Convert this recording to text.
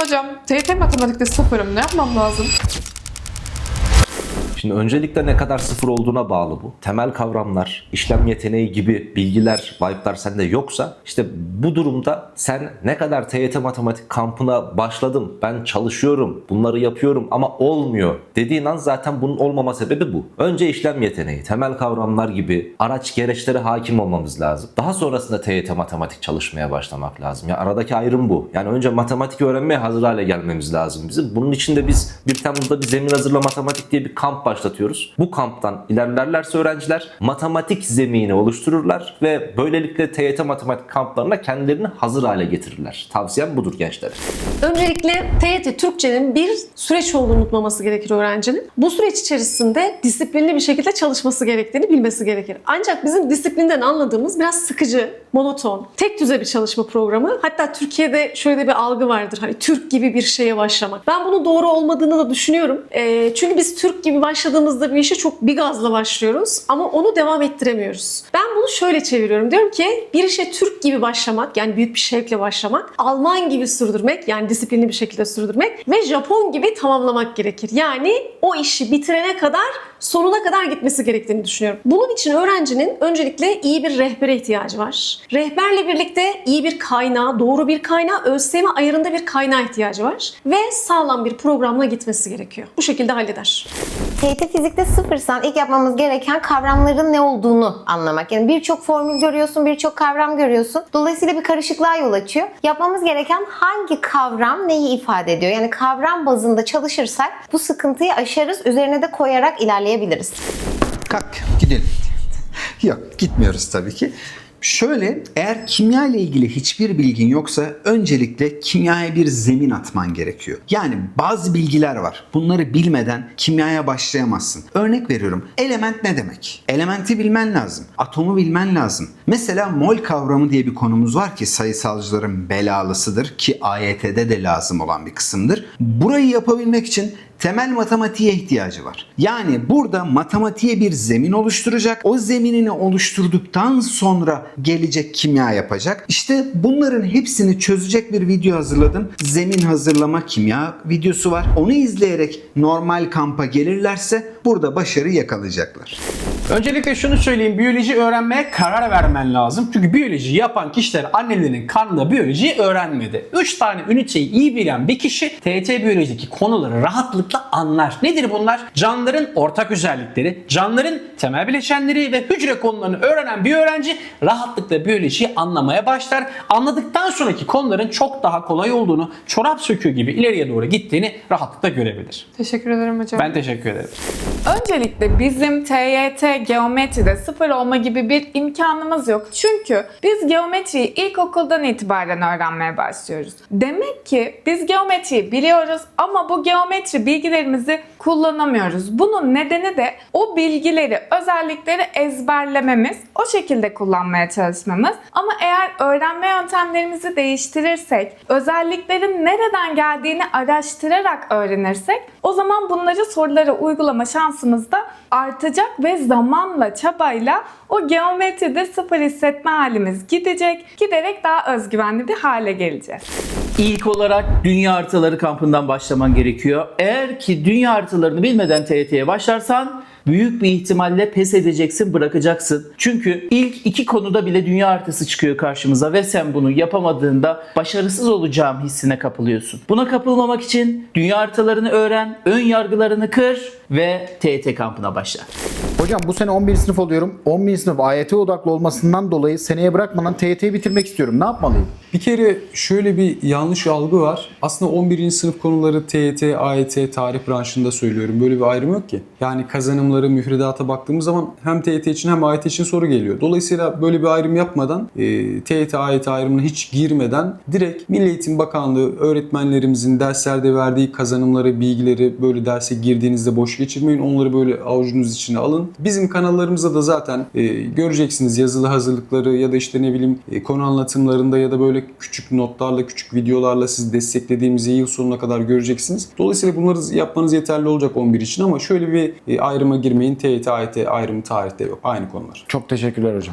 Hocam TYT matematikte sıfırım ne yapmam lazım? Şimdi öncelikle ne kadar sıfır olduğuna bağlı bu. Temel kavramlar, işlem yeteneği gibi bilgiler, vibe'lar sende yoksa işte bu durumda sen ne kadar TYT matematik kampına başladım, ben çalışıyorum, bunları yapıyorum ama olmuyor dediğin an zaten bunun olmama sebebi bu. Önce işlem yeteneği, temel kavramlar gibi araç gereçlere hakim olmamız lazım. Daha sonrasında TYT matematik çalışmaya başlamak lazım. Ya aradaki ayrım bu. Yani önce matematik öğrenmeye hazır hale gelmemiz lazım bizim. Bunun için de biz 1 Temmuz'da bir zemin hazırla matematik diye bir kamp başlatıyoruz. Bu kamptan ilerlerlerse öğrenciler matematik zemini oluştururlar ve böylelikle TYT matematik kamplarına kendilerini hazır hale getirirler. Tavsiyem budur gençler. Öncelikle TYT Türkçenin bir süreç olduğunu unutmaması gerekir öğrencinin. Bu süreç içerisinde disiplinli bir şekilde çalışması gerektiğini bilmesi gerekir. Ancak bizim disiplinden anladığımız biraz sıkıcı, monoton, tek düze bir çalışma programı. Hatta Türkiye'de şöyle bir algı vardır. Hani Türk gibi bir şeye başlamak. Ben bunun doğru olmadığını da düşünüyorum. Ee, çünkü biz Türk gibi başladığımızda bir işe çok bir gazla başlıyoruz ama onu devam ettiremiyoruz. Ben bunu şöyle çeviriyorum. Diyorum ki bir işe Türk gibi başlamak yani büyük bir şevkle başlamak, Alman gibi sürdürmek yani disiplinli bir şekilde sürdürmek ve Japon gibi tamamlamak gerekir. Yani o işi bitirene kadar sonuna kadar gitmesi gerektiğini düşünüyorum. Bunun için öğrencinin öncelikle iyi bir rehbere ihtiyacı var. Rehberle birlikte iyi bir kaynağı, doğru bir kaynağı, ÖSYM ayarında bir kaynağa ihtiyacı var ve sağlam bir programla gitmesi gerekiyor. Bu şekilde halleder. TYT fizikte sıfırsan ilk yapmamız gereken kavramların ne olduğunu anlamak. Yani birçok formül görüyorsun, birçok kavram görüyorsun. Dolayısıyla bir karışıklığa yol açıyor. Yapmamız gereken hangi kavram neyi ifade ediyor? Yani kavram bazında çalışırsak bu sıkıntıyı aşarız, üzerine de koyarak ilerleyebiliriz. Kalk gidelim. Yok gitmiyoruz tabii ki. Şöyle eğer kimya ile ilgili hiçbir bilgin yoksa öncelikle kimyaya bir zemin atman gerekiyor. Yani bazı bilgiler var. Bunları bilmeden kimyaya başlayamazsın. Örnek veriyorum. Element ne demek? Elementi bilmen lazım. Atomu bilmen lazım. Mesela mol kavramı diye bir konumuz var ki sayısalcıların belalısıdır ki AYT'de de lazım olan bir kısımdır. Burayı yapabilmek için temel matematiğe ihtiyacı var. Yani burada matematiğe bir zemin oluşturacak. O zeminini oluşturduktan sonra gelecek kimya yapacak. İşte bunların hepsini çözecek bir video hazırladım. Zemin hazırlama kimya videosu var. Onu izleyerek normal kampa gelirlerse burada başarı yakalayacaklar. Öncelikle şunu söyleyeyim. Biyoloji öğrenmeye karar vermen lazım. Çünkü biyoloji yapan kişiler annelerinin karnında biyolojiyi öğrenmedi. 3 tane üniteyi iyi bilen bir kişi TYT biyolojideki konuları rahatlıkla anlar. Nedir bunlar? Canlıların ortak özellikleri, canlıların temel bileşenleri ve hücre konularını öğrenen bir öğrenci rahatlıkla biyolojiyi anlamaya başlar. Anladıktan sonraki konuların çok daha kolay olduğunu, çorap söküğü gibi ileriye doğru gittiğini rahatlıkla görebilir. Teşekkür ederim hocam. Ben teşekkür ederim. Öncelikle bizim TYT geometride sıfır olma gibi bir imkanımız yok. Çünkü biz geometriyi ilkokuldan itibaren öğrenmeye başlıyoruz. Demek ki biz geometriyi biliyoruz ama bu geometri bilgilerimizi kullanamıyoruz. Bunun nedeni de o bilgileri, özellikleri ezberlememiz, o şekilde kullanmaya çalışmamız. Ama eğer öğrenme yöntemlerimizi değiştirirsek, özelliklerin nereden geldiğini araştırarak öğrenirsek o zaman bunları sorulara uygulama şansımız da artacak ve zamanla, çabayla o geometride sıfır hissetme halimiz gidecek. Giderek daha özgüvenli bir hale geleceğiz. İlk olarak dünya haritaları kampından başlaman gerekiyor. Eğer ki dünya haritalarını bilmeden TYT'ye başlarsan büyük bir ihtimalle pes edeceksin, bırakacaksın. Çünkü ilk iki konuda bile dünya haritası çıkıyor karşımıza ve sen bunu yapamadığında başarısız olacağım hissine kapılıyorsun. Buna kapılmamak için dünya haritalarını öğren, ön yargılarını kır ve TYT kampına başla. Hocam bu sene 11. sınıf oluyorum. 11. sınıf AYT odaklı olmasından dolayı seneye bırakmadan TYT'yi bitirmek istiyorum. Ne yapmalıyım? Bir kere şöyle bir yanlış algı var. Aslında 11. sınıf konuları TYT, AYT, tarih branşında söylüyorum. Böyle bir ayrım yok ki. Yani kazanımları, müfredata baktığımız zaman hem TYT için hem AYT için soru geliyor. Dolayısıyla böyle bir ayrım yapmadan, e, TYT, AYT ayrımına hiç girmeden direkt Milli Eğitim Bakanlığı öğretmenlerimizin derslerde verdiği kazanımları, bilgileri böyle derse girdiğinizde boş geçirmeyin. Onları böyle avucunuz içine alın. Bizim kanallarımızda da zaten e, göreceksiniz yazılı hazırlıkları ya da işte ne bileyim e, konu anlatımlarında ya da böyle küçük notlarla, küçük videolarla sizi desteklediğimizi yıl sonuna kadar göreceksiniz. Dolayısıyla bunları yapmanız yeterli olacak 11 için ama şöyle bir e, ayrıma girmeyin. TYT, AYT ayrımı tarihte yok. Aynı konular. Çok teşekkürler hocam.